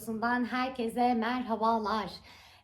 videosundan herkese merhabalar.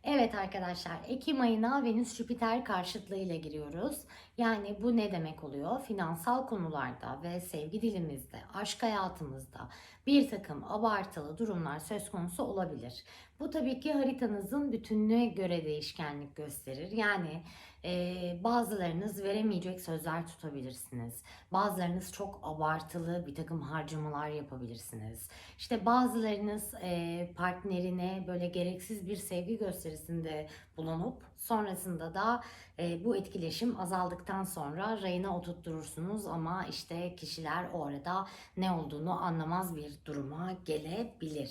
Evet arkadaşlar Ekim ayına Venüs Jüpiter karşıtlığıyla giriyoruz. Yani bu ne demek oluyor? Finansal konularda ve sevgi dilimizde, aşk hayatımızda bir takım abartılı durumlar söz konusu olabilir. Bu tabii ki haritanızın bütünlüğe göre değişkenlik gösterir. Yani e, bazılarınız veremeyecek sözler tutabilirsiniz. Bazılarınız çok abartılı bir takım harcamalar yapabilirsiniz. İşte bazılarınız e, partnerine böyle gereksiz bir sevgi gösterisinde bulunup sonrasında da e, bu etkileşim azaldıktan sonra rayına oturtturursunuz ama işte kişiler orada ne olduğunu anlamaz bir duruma gelebilir.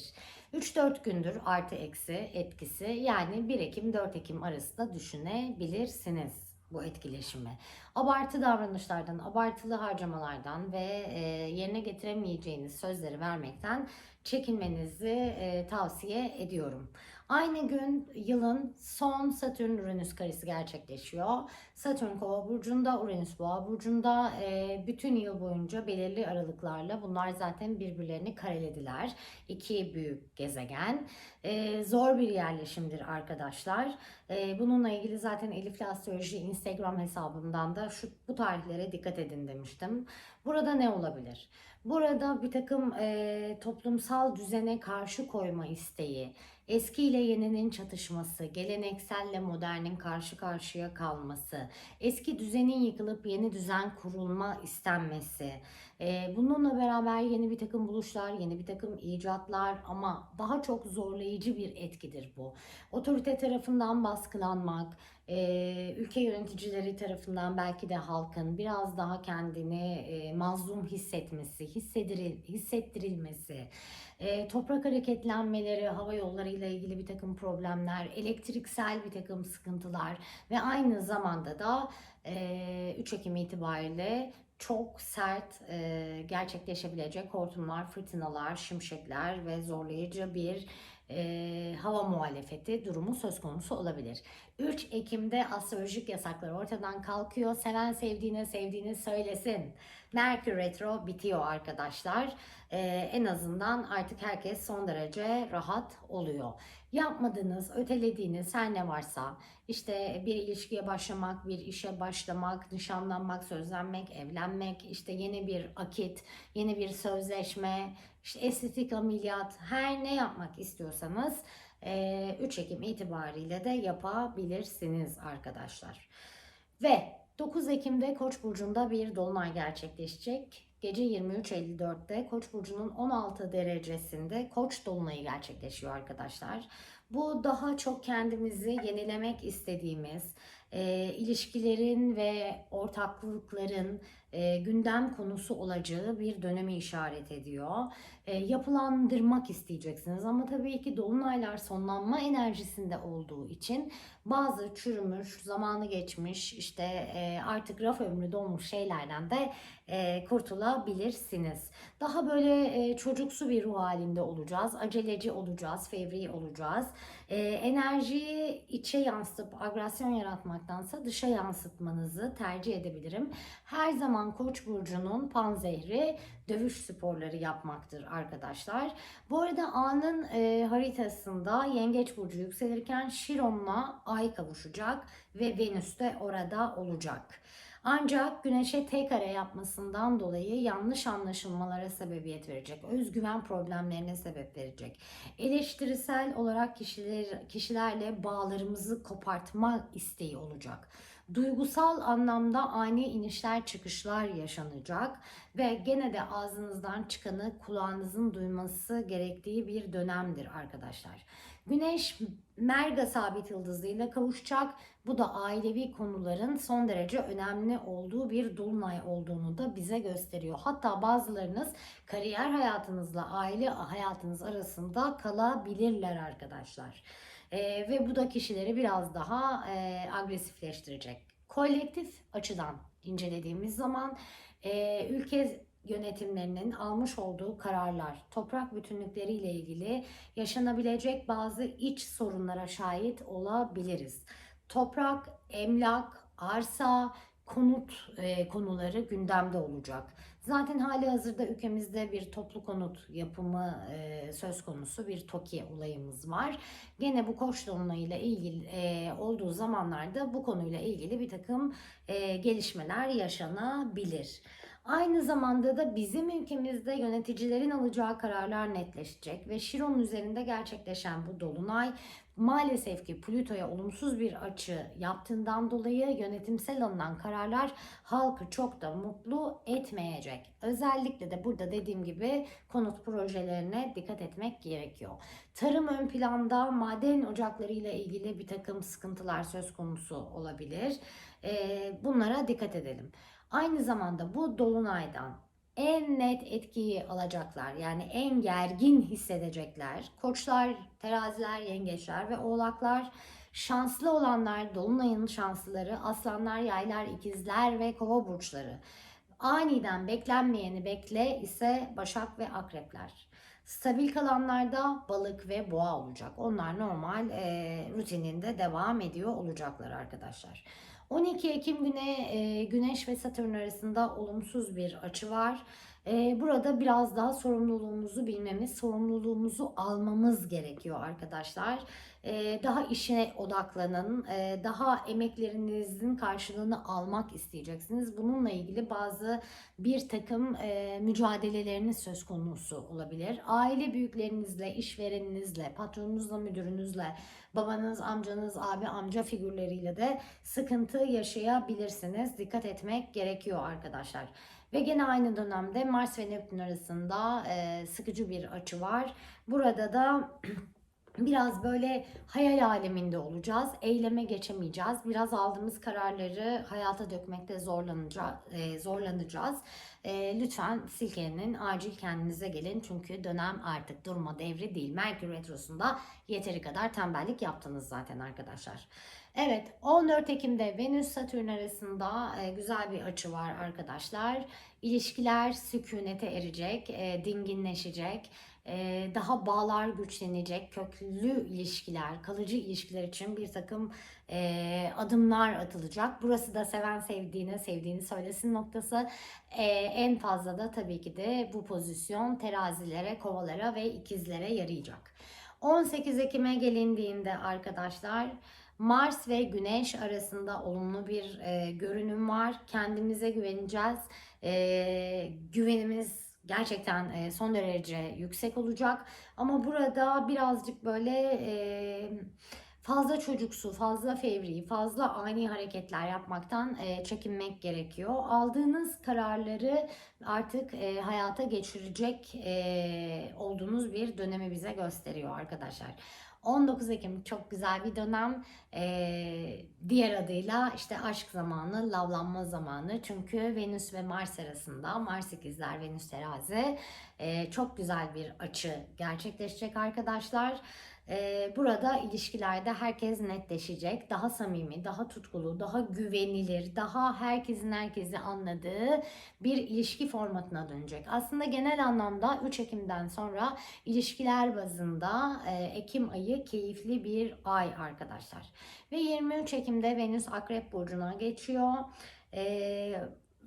3-4 gündür artı eksi etkisi yani 1 Ekim 4 Ekim arasında düşünebilirsiniz bu etkileşimi. Abartı davranışlardan, abartılı harcamalardan ve e, yerine getiremeyeceğiniz sözleri vermekten çekinmenizi e, tavsiye ediyorum. Aynı gün yılın son Satürn-Uranüs karesi gerçekleşiyor. Satürn Kova burcunda, Uranüs Boğa burcunda. E, bütün yıl boyunca belirli aralıklarla bunlar zaten birbirlerini karelediler. İki büyük gezegen. E, zor bir yerleşimdir arkadaşlar. E, bununla ilgili zaten Elifli Astroloji Instagram hesabımdan da şu bu tarihlere dikkat edin demiştim. Burada ne olabilir? Burada bir takım e, toplumsal düzene karşı koyma isteği, eski ile yeninin çatışması, gelenekselle modernin karşı karşıya kalması, eski düzenin yıkılıp yeni düzen kurulma istenmesi, bununla beraber yeni bir takım buluşlar, yeni bir takım icatlar ama daha çok zorlayıcı bir etkidir bu. Otorite tarafından baskılanmak, ülke yöneticileri tarafından belki de halkın biraz daha kendini mazlum hissetmesi, hissettirilmesi, toprak hareketlenmeleri, hava yolları ile ilgili bir takım problemler, elektriksel bir takım sıkıntılar ve aynı zamanda da e, 3 Ekim itibariyle çok sert e, gerçekleşebilecek hortumlar, fırtınalar, şimşekler ve zorlayıcı bir e, hava muhalefeti durumu söz konusu olabilir. 3 Ekim'de astrolojik yasaklar ortadan kalkıyor. Seven sevdiğine sevdiğini söylesin. Merkür Retro bitiyor arkadaşlar. E, en azından artık herkes son derece rahat oluyor. Yapmadığınız, ötelediğiniz her ne varsa işte bir ilişkiye başlamak, bir işe başlamak, nişanlanmak, sözlenmek, evlenmek, işte yeni bir akit, yeni bir sözleşme, işte estetik ameliyat, her ne yapmak istiyorsanız 3 Ekim itibariyle de yapabilirsiniz arkadaşlar. Ve 9 Ekim'de Koç burcunda bir dolunay gerçekleşecek. Gece 23.54'te Koç burcunun 16 derecesinde Koç dolunayı gerçekleşiyor arkadaşlar. Bu daha çok kendimizi yenilemek istediğimiz, e, ilişkilerin ve ortaklıkların e, gündem konusu olacağı bir dönemi işaret ediyor. E, yapılandırmak isteyeceksiniz ama tabii ki dolunaylar sonlanma enerjisinde olduğu için bazı çürümüş, zamanı geçmiş, işte e, artık raf ömrü dolmuş şeylerden de e, kurtulabilirsiniz. Daha böyle e, çocuksu bir ruh halinde olacağız, aceleci olacağız, fevri olacağız. E, enerjiyi içe yansıtıp agresyon yaratmaktansa dışa yansıtmanızı tercih edebilirim. Her zaman Koç burcunun panzehri dövüş sporları yapmaktır arkadaşlar. Bu arada A'nın e, haritasında Yengeç burcu yükselirken Şiron'la Ay kavuşacak ve Venüs de orada olacak. Ancak güneşe tek kare yapmasından dolayı yanlış anlaşılmalara sebebiyet verecek. Özgüven problemlerine sebep verecek. Eleştirisel olarak kişiler, kişilerle bağlarımızı kopartma isteği olacak. Duygusal anlamda ani inişler çıkışlar yaşanacak ve gene de ağzınızdan çıkanı kulağınızın duyması gerektiği bir dönemdir arkadaşlar. Güneş Merga sabit yıldızıyla kavuşacak. Bu da ailevi konuların son derece önemli olduğu bir dolunay olduğunu da bize gösteriyor. Hatta bazılarınız kariyer hayatınızla aile hayatınız arasında kalabilirler arkadaşlar. E, ve bu da kişileri biraz daha e, agresifleştirecek. Kolektif açıdan incelediğimiz zaman e, ülke yönetimlerinin almış olduğu kararlar, toprak bütünlükleriyle ilgili yaşanabilecek bazı iç sorunlara şahit olabiliriz. Toprak, emlak, arsa, konut e, konuları gündemde olacak. Zaten hali hazırda ülkemizde bir toplu konut yapımı e, söz konusu bir TOKİ olayımız var. Gene bu koç dolunayıyla ilgili e, olduğu zamanlarda bu konuyla ilgili bir takım e, gelişmeler yaşanabilir. Aynı zamanda da bizim ülkemizde yöneticilerin alacağı kararlar netleşecek ve Şiron üzerinde gerçekleşen bu dolunay maalesef ki Plüto'ya olumsuz bir açı yaptığından dolayı yönetimsel alınan kararlar halkı çok da mutlu etmeyecek. Özellikle de burada dediğim gibi konut projelerine dikkat etmek gerekiyor. Tarım ön planda maden ocakları ile ilgili bir takım sıkıntılar söz konusu olabilir. Ee, bunlara dikkat edelim. Aynı zamanda bu dolunaydan en net etkiyi alacaklar yani en gergin hissedecekler. Koçlar, teraziler, yengeçler ve oğlaklar şanslı olanlar, dolunayın şanslıları, aslanlar, yaylar, ikizler ve kova burçları. Aniden beklenmeyeni bekle ise başak ve akrepler. Stabil kalanlarda balık ve boğa olacak. Onlar normal e, rutininde devam ediyor olacaklar arkadaşlar. 12 Ekim güne e, Güneş ve Satürn arasında olumsuz bir açı var. E, burada biraz daha sorumluluğumuzu bilmemiz, sorumluluğumuzu almamız gerekiyor arkadaşlar. E, daha işe odaklanın, e, daha emeklerinizin karşılığını almak isteyeceksiniz. Bununla ilgili bazı bir takım mücadeleleriniz söz konusu olabilir. Aile büyüklerinizle, işvereninizle, patronunuzla, müdürünüzle, babanız, amcanız, abi, amca figürleriyle de sıkıntı yaşayabilirsiniz. Dikkat etmek gerekiyor arkadaşlar. Ve gene aynı dönemde Mars ve Neptün arasında e, sıkıcı bir açı var. Burada da biraz böyle hayal aleminde olacağız. Eyleme geçemeyeceğiz. Biraz aldığımız kararları hayata dökmekte zorlanacağız. E, zorlanacağız. E, lütfen silkelenin acil kendinize gelin. Çünkü dönem artık durma devri değil. Merkür Retrosu'nda yeteri kadar tembellik yaptınız zaten arkadaşlar. Evet 14 Ekim'de Venüs Satürn arasında e, güzel bir açı var arkadaşlar. İlişkiler sükunete erecek, e, dinginleşecek. e, daha bağlar güçlenecek, köklü ilişkiler, kalıcı ilişkiler için bir takım e, adımlar atılacak. Burası da seven sevdiğine, sevdiğini söylesin noktası. En fazla da tabii ki de bu pozisyon terazilere, kovalara ve ikizlere yarayacak. 18 Ekim'e gelindiğinde arkadaşlar Mars ve Güneş arasında olumlu bir e, görünüm var. Kendimize güveneceğiz. E, güvenimiz gerçekten e, son derece yüksek olacak. Ama burada birazcık böyle e, fazla çocuksu, fazla fevri, fazla ani hareketler yapmaktan e, çekinmek gerekiyor. Aldığınız kararları artık e, hayata geçirecek e, olduğunuz bir dönemi bize gösteriyor arkadaşlar. 19 Ekim çok güzel bir dönem. Ee, diğer adıyla işte aşk zamanı, lavlanma zamanı. Çünkü Venüs ve Mars arasında, Mars ikizler, Venüs terazi ee, çok güzel bir açı gerçekleşecek arkadaşlar. Burada ilişkilerde herkes netleşecek. Daha samimi, daha tutkulu, daha güvenilir, daha herkesin herkesi anladığı bir ilişki formatına dönecek. Aslında genel anlamda 3 Ekim'den sonra ilişkiler bazında Ekim ayı keyifli bir ay arkadaşlar. Ve 23 Ekim'de Venüs Akrep Burcu'na geçiyor.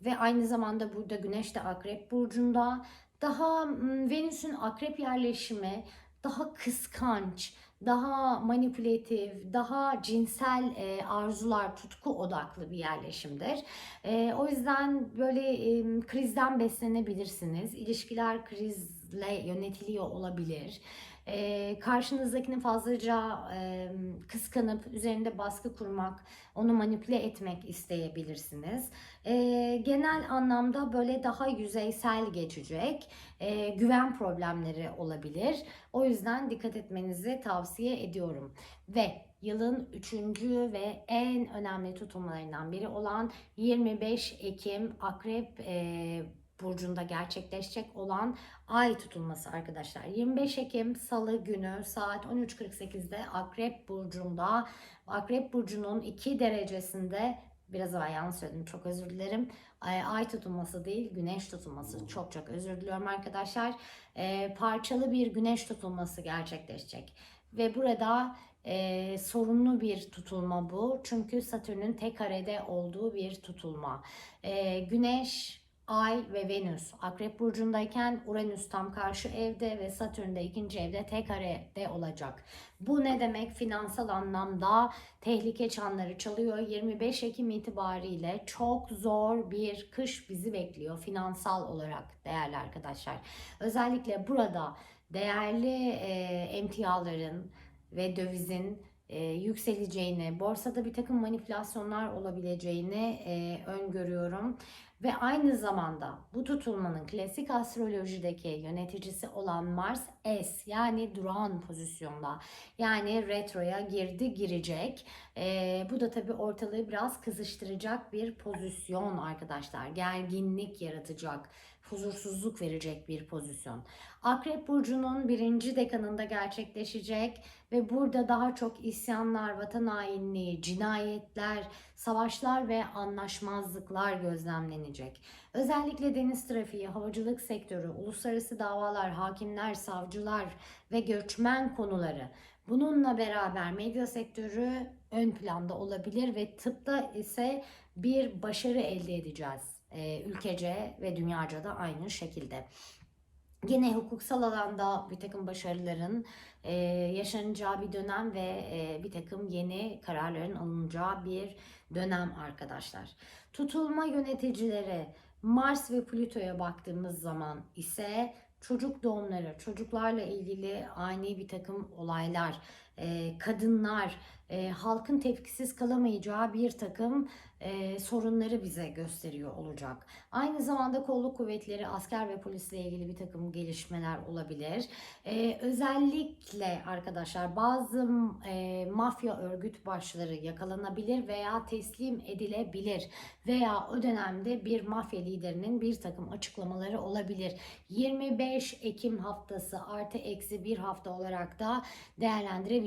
Ve aynı zamanda burada Güneş de Akrep Burcu'nda. Daha Venüs'ün Akrep yerleşimi daha kıskanç, daha manipülatif, daha cinsel e, arzular, tutku odaklı bir yerleşimdir. E, o yüzden böyle e, krizden beslenebilirsiniz. İlişkiler krizle yönetiliyor olabilir. E, karşınızdakini fazlaca e, kıskanıp üzerinde baskı kurmak, onu manipüle etmek isteyebilirsiniz. E, genel anlamda böyle daha yüzeysel geçecek, e, güven problemleri olabilir. O yüzden dikkat etmenizi tavsiye ediyorum. Ve yılın üçüncü ve en önemli tutulmalarından biri olan 25 Ekim Akrep e, burcunda gerçekleşecek olan ay tutulması arkadaşlar. 25 Ekim Salı günü saat 13.48'de Akrep burcunda Akrep burcunun 2 derecesinde biraz evvel yanlış söyledim çok özür dilerim. Ay, ay tutulması değil güneş tutulması çok çok özür diliyorum arkadaşlar. Ee, parçalı bir güneş tutulması gerçekleşecek. Ve burada e, sorunlu bir tutulma bu. Çünkü Satürn'ün tek karede olduğu bir tutulma. E, Güneş, Ay ve Venüs Akrep Burcu'ndayken Uranüs tam karşı evde ve Satürn de ikinci evde tek karede olacak. Bu ne demek? Finansal anlamda tehlike çanları çalıyor. 25 Ekim itibariyle çok zor bir kış bizi bekliyor finansal olarak değerli arkadaşlar. Özellikle burada değerli e, emtiaların ve dövizin e, yükseleceğini, borsada bir takım manipülasyonlar olabileceğini e, öngörüyorum. Ve aynı zamanda bu tutulmanın klasik astrolojideki yöneticisi olan Mars S yani duran pozisyonda yani retroya girdi girecek. E, bu da tabii ortalığı biraz kızıştıracak bir pozisyon arkadaşlar. Gerginlik yaratacak, huzursuzluk verecek bir pozisyon. Akrep Burcu'nun birinci dekanında gerçekleşecek ve burada daha çok isyanlar, vatan hainliği, cinayetler, savaşlar ve anlaşmazlıklar gözlemlenecek. Özellikle deniz trafiği, havacılık sektörü, uluslararası davalar, hakimler, savcılar ve göçmen konuları Bununla beraber medya sektörü ön planda olabilir ve tıpta ise bir başarı elde edeceğiz. Ee, ülkece ve dünyaca da aynı şekilde. Yine hukuksal alanda bir takım başarıların e, yaşanacağı bir dönem ve e, bir takım yeni kararların alınacağı bir dönem arkadaşlar. Tutulma yöneticileri Mars ve Plüto'ya baktığımız zaman ise çocuk doğumları, çocuklarla ilgili ani bir takım olaylar, kadınlar, halkın tepkisiz kalamayacağı bir takım sorunları bize gösteriyor olacak. Aynı zamanda kolluk kuvvetleri, asker ve polisle ilgili bir takım gelişmeler olabilir. Özellikle arkadaşlar bazı mafya örgüt başları yakalanabilir veya teslim edilebilir veya o dönemde bir mafya liderinin bir takım açıklamaları olabilir. 25 Ekim haftası artı eksi bir hafta olarak da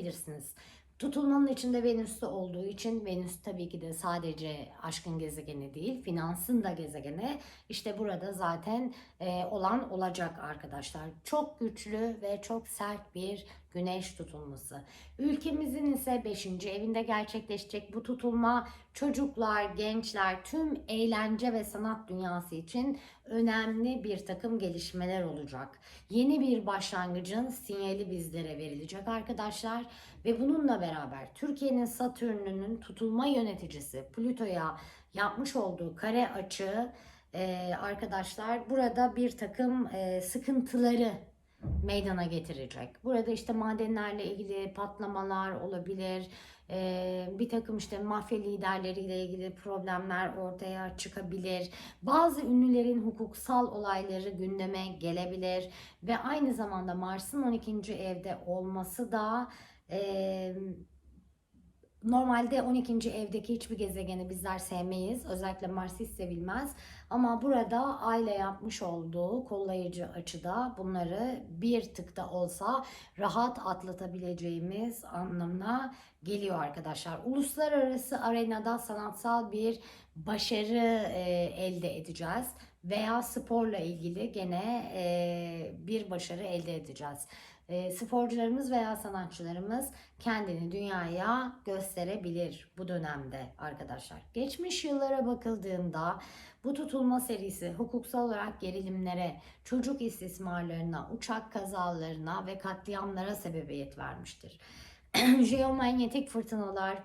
değerlendirebilirsiniz. Tutulmanın içinde Venüs'te olduğu için Venüs tabii ki de sadece aşkın gezegeni değil, finansın da gezegeni. İşte burada zaten e, olan olacak arkadaşlar. Çok güçlü ve çok sert bir güneş tutulması. Ülkemizin ise 5. evinde gerçekleşecek bu tutulma çocuklar, gençler, tüm eğlence ve sanat dünyası için önemli bir takım gelişmeler olacak. Yeni bir başlangıcın sinyali bizlere verilecek arkadaşlar ve bununla beraber Türkiye'nin Satürn'ünün tutulma yöneticisi Plüto'ya yapmış olduğu kare açı e, arkadaşlar burada bir takım e, sıkıntıları meydana getirecek. Burada işte madenlerle ilgili patlamalar olabilir. Ee, bir takım işte mafya liderleriyle ilgili problemler ortaya çıkabilir. Bazı ünlülerin hukuksal olayları gündeme gelebilir. Ve aynı zamanda Mars'ın 12. evde olması da e, Normalde 12. evdeki hiçbir gezegeni bizler sevmeyiz. Özellikle Mars hiç sevilmez. Ama burada Ay'la yapmış olduğu kollayıcı açıda bunları bir tıkta olsa rahat atlatabileceğimiz anlamına geliyor arkadaşlar. Uluslararası arenada sanatsal bir başarı e, elde edeceğiz veya sporla ilgili gene e, bir başarı elde edeceğiz e, sporcularımız veya sanatçılarımız kendini dünyaya gösterebilir bu dönemde arkadaşlar. Geçmiş yıllara bakıldığında bu tutulma serisi hukuksal olarak gerilimlere, çocuk istismarlarına, uçak kazalarına ve katliamlara sebebiyet vermiştir. Jeomanyetik fırtınalar,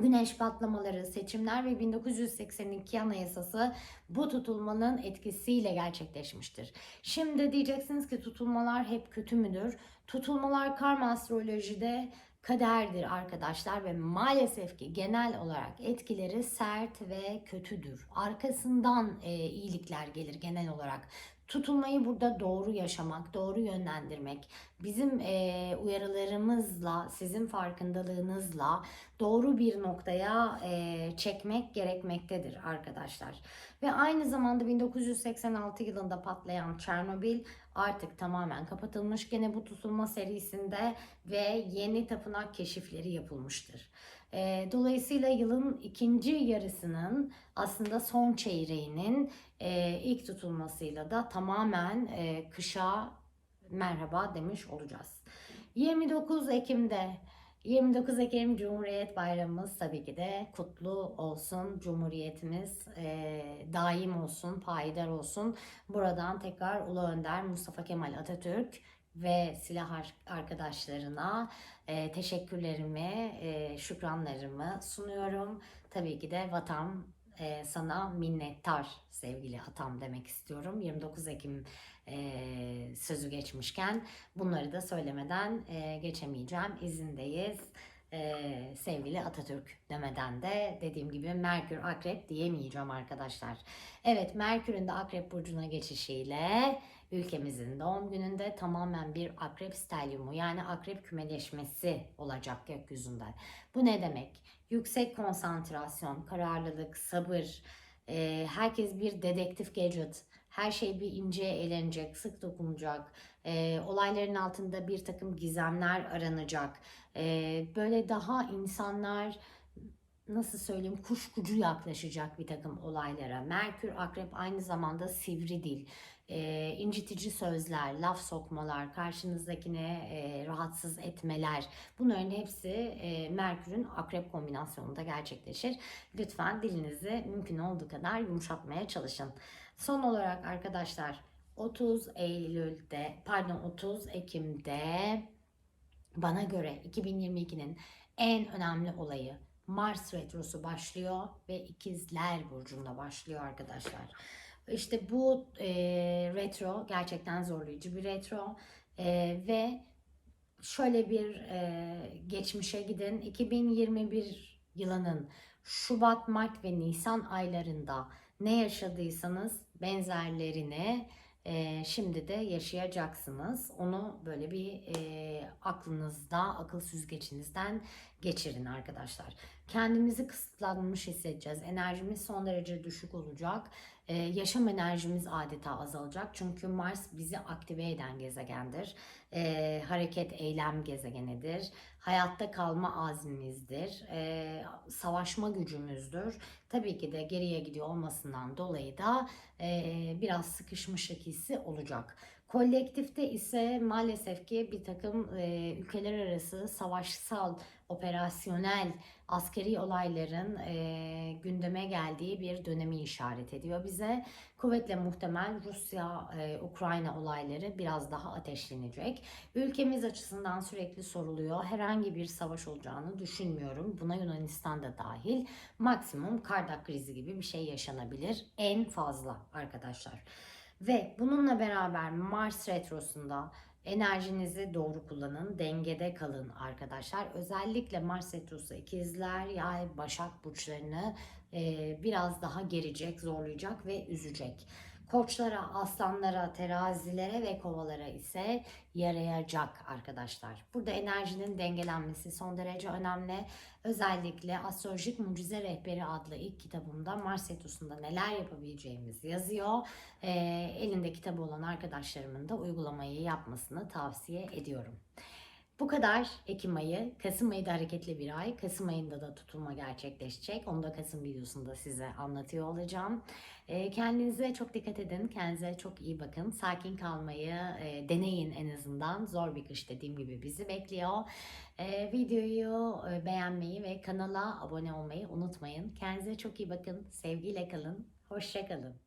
Güneş patlamaları, seçimler ve 1982 Anayasası bu tutulmanın etkisiyle gerçekleşmiştir. Şimdi diyeceksiniz ki tutulmalar hep kötü müdür? Tutulmalar karma astrolojide kaderdir arkadaşlar ve maalesef ki genel olarak etkileri sert ve kötüdür. Arkasından e, iyilikler gelir genel olarak. Tutulmayı burada doğru yaşamak, doğru yönlendirmek, bizim e, uyarılarımızla, sizin farkındalığınızla doğru bir noktaya e, çekmek gerekmektedir arkadaşlar. Ve aynı zamanda 1986 yılında patlayan Çernobil artık tamamen kapatılmış. Gene bu tutulma serisinde ve yeni tapınak keşifleri yapılmıştır. E, dolayısıyla yılın ikinci yarısının aslında son çeyreğinin e, ilk tutulmasıyla da tamamen e, kışa merhaba demiş olacağız. 29 Ekim'de 29 Ekim Cumhuriyet Bayramımız tabii ki de kutlu olsun. Cumhuriyetimiz eee, daim olsun, payidar olsun. Buradan tekrar Ulu Önder Mustafa Kemal Atatürk ve silah ar- arkadaşlarına eee, teşekkürlerimi, eee, şükranlarımı sunuyorum. Tabii ki de vatan eee, sana minnettar sevgili atam demek istiyorum. 29 Ekim eee, sözü geçmişken bunları da söylemeden eee, geçemeyeceğim. İzindeyiz. Eee, sevgili Atatürk demeden de dediğim gibi Merkür Akrep diyemeyeceğim arkadaşlar. Evet Merkür'ün de Akrep Burcu'na geçişiyle ülkemizin doğum gününde tamamen bir Akrep stelyumu yani Akrep kümeleşmesi olacak gökyüzünde. Bu ne demek? Yüksek konsantrasyon, kararlılık, sabır, eee, herkes bir dedektif gadget, her şey bir ince eğlenecek, sık dokunacak, eee, olayların altında bir takım gizemler aranacak. Eee, böyle daha insanlar nasıl söyleyeyim kuşkucu yaklaşacak bir takım olaylara. Merkür Akrep aynı zamanda sivri dil, eee, incitici sözler, laf sokmalar, karşınızdakine eee, rahatsız etmeler. Bunların hepsi eee, Merkür'ün Akrep kombinasyonunda gerçekleşir. Lütfen dilinizi mümkün olduğu kadar yumuşatmaya çalışın. Son olarak arkadaşlar 30 Eylül'de pardon 30 Ekim'de bana göre 2022'nin en önemli olayı Mars retrosu başlıyor ve İkizler burcunda başlıyor arkadaşlar. İşte bu e, retro gerçekten zorlayıcı bir retro E, ve şöyle bir e, geçmişe gidin. 2021 yılının Şubat, Mart ve Nisan aylarında ne yaşadıysanız benzerlerini e, şimdi de yaşayacaksınız. Onu böyle bir e, aklınızda, akıl süzgecinizden geçirin arkadaşlar. Kendimizi kısıtlanmış hissedeceğiz. Enerjimiz son derece düşük olacak. E, yaşam enerjimiz adeta azalacak. Çünkü Mars bizi aktive eden gezegendir. E, hareket, eylem gezegenidir. Hayatta kalma azmimizdir. E, savaşma gücümüzdür. Tabii ki de geriye gidiyor olmasından dolayı da e, biraz sıkışmışlık hissi olacak. Kolektifte ise maalesef ki bir takım e, ülkeler arası savaşsal, operasyonel, askeri olayların e, gündeme geldiği bir dönemi işaret ediyor bize. Kuvvetle muhtemel Rusya-Ukrayna olayları biraz daha ateşlenecek. Ülkemiz açısından sürekli soruluyor. Herhangi bir savaş olacağını düşünmüyorum. Buna Yunanistan da dahil. Maksimum Kardak krizi gibi bir şey yaşanabilir. En fazla arkadaşlar. Ve bununla beraber Mars retrosunda enerjinizi doğru kullanın, dengede kalın arkadaşlar. Özellikle Mars retrosu ikizler, yay, başak burçlarını biraz daha gerecek, zorlayacak ve üzecek. Koçlara, aslanlara, terazilere ve kovalara ise yarayacak arkadaşlar. Burada enerjinin dengelenmesi son derece önemli. Özellikle Astrolojik Mucize Rehberi adlı ilk kitabımda Mars Retrosu'nda neler yapabileceğimiz yazıyor. Ee, elinde kitabı olan arkadaşlarımın da uygulamayı yapmasını tavsiye ediyorum. Bu kadar Ekim ayı. Kasım ayı da hareketli bir ay. Kasım ayında da tutulma gerçekleşecek. Onu da Kasım videosunda size anlatıyor olacağım. Ee, kendinize çok dikkat edin. Kendinize çok iyi bakın. Sakin kalmayı e, deneyin en azından. Zor bir kış dediğim gibi bizi bekliyor. Ee, videoyu e, beğenmeyi ve kanala abone olmayı unutmayın. Kendinize çok iyi bakın. Sevgiyle kalın. Hoşça kalın.